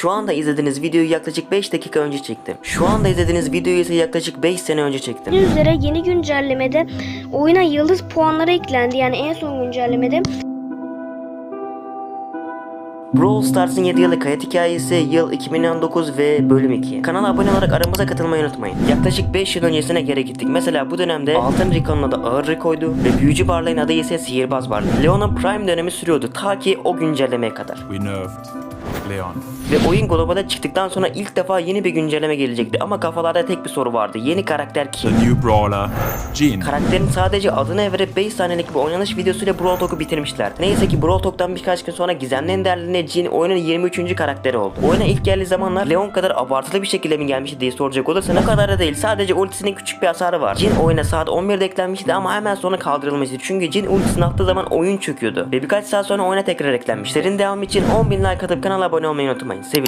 Şu anda izlediğiniz videoyu yaklaşık 5 dakika önce çektim. Şu anda izlediğiniz videoyu ise yaklaşık 5 sene önce çektim. Üzere yeni güncellemede oyuna yıldız puanları eklendi. Yani en son güncellemede. Brawl Stars'ın 7 yıllık hayat hikayesi yıl 2019 ve bölüm 2. Kanala abone olarak aramıza katılmayı unutmayın. Yaklaşık 5 yıl öncesine geri gittik. Mesela bu dönemde Altın Rico'nun adı Ağır Rico'ydu ve Büyücü Barley'in adı ise Sihirbaz Barley. Leon'un Prime dönemi sürüyordu ta ki o güncellemeye kadar. We nerfed Leon. Ve oyun globale çıktıktan sonra ilk defa yeni bir güncelleme gelecekti ama kafalarda tek bir soru vardı. Yeni karakter kim? The new brawler, Jean. Karakterin sadece adını verip 5 saniyelik bir oynanış videosuyla Brawl Talk'u bitirmişler. Neyse ki Brawl Talk'tan birkaç gün sonra Gizemli Enderli'ne Jin oyunun 23. karakteri oldu. Oyuna ilk geldiği zamanlar Leon kadar abartılı bir şekilde mi gelmişti diye soracak olursa ne kadar da değil. Sadece ultisinin küçük bir hasarı var. Jin oyuna saat 11'de eklenmişti ama hemen sonra kaldırılmıştı. Çünkü Jin ultisini attığı zaman oyun çöküyordu. Ve birkaç saat sonra oyuna tekrar eklenmiş. Serinin devamı için 10.000 like atıp kanala abone olmayı unutmayın. Seviliyorum.